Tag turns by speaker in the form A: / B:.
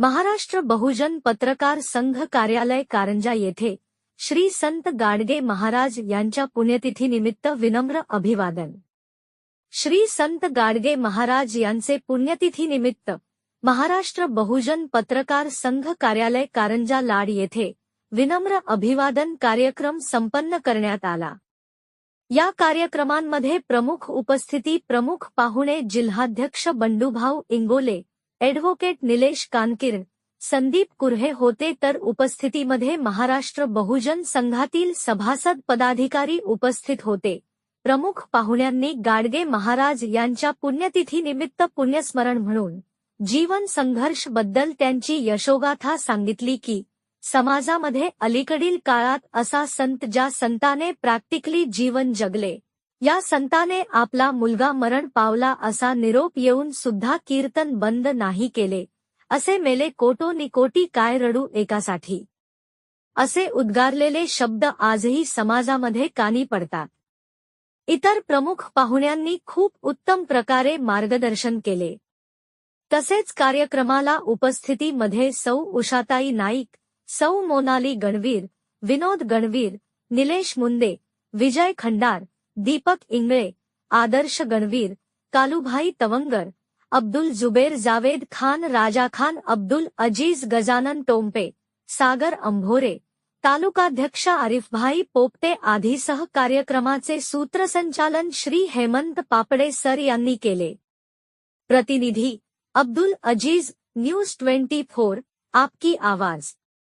A: महाराष्ट्र बहुजन पत्रकार संघ कार्यालय कारंजा येथे श्री संत गाडगे महाराज यांच्या पुण्यतिथीनिमित्त विनम्र अभिवादन. श्री संत गाडगे महाराज यांचे पुण्यतिथीनिमित्त महाराष्ट्र बहुजन पत्रकार संघ कार्यालय कारंजा लाड येथे विनम्र अभिवादन कार्यक्रम संपन्न करण्यात आला. या कार्यक्रमांमध्ये प्रमुख उपस्थिती प्रमुख पाहुणे जिल्हाध्यक्ष बंडूभाऊ इंगोले ॲडव्होकेट निलेश कानकिर संदीप कुर्हे होते तर उपस्थितीमध्ये महाराष्ट्र बहुजन संघातील सभासद पदाधिकारी उपस्थित होते. प्रमुख पाहुण्यांनी गाडगे महाराज यांच्या पुण्यतिथीनिमित्त पुण्यस्मरण म्हणून जीवन संघर्षबद्दल त्यांची यशोगाथा सांगितली की समाजामध्ये अलीकडील काळात असा संत ज्या संताने प्रॅक्टिकली जीवन जगले. या संताने आपला मुलगा मरण पावला असा निरोप येऊन सुद्धा कीर्तन बंद नाही केले. असे मेले कोटो निकोटी काय रडू एकासाठी. असे उद्गारलेले शब्द आजही समाजामध्ये कानी पडतात. इतर प्रमुख पाहुण्यांनी खूप उत्तम प्रकारे मार्गदर्शन केले. तसेच कार्यक्रमाला उपस्थितीमध्ये सौ उषाताई नाईक सौ मोनाली गणवीर विनोद गणवीर निलेश मुंदे विजय खंडार दीपक इंगळे, आदर्श गणवीर, कालूभाई तवंगर, अब्दुल जुबेर जावेद खान, राजा खान, अब्दुल अज़ीज़ गजानन टोम्पे सागर अंभोरे, तालुकाध्यक्ष आरिफभाई पोपटे आदीसह कार्यक्रमाचे सूत्रसंचालन श्री हेमंत पापडे सर यांनी केले. प्रतिनिधी, Abdul Aziz, news twenty four, आपकी आवाज़.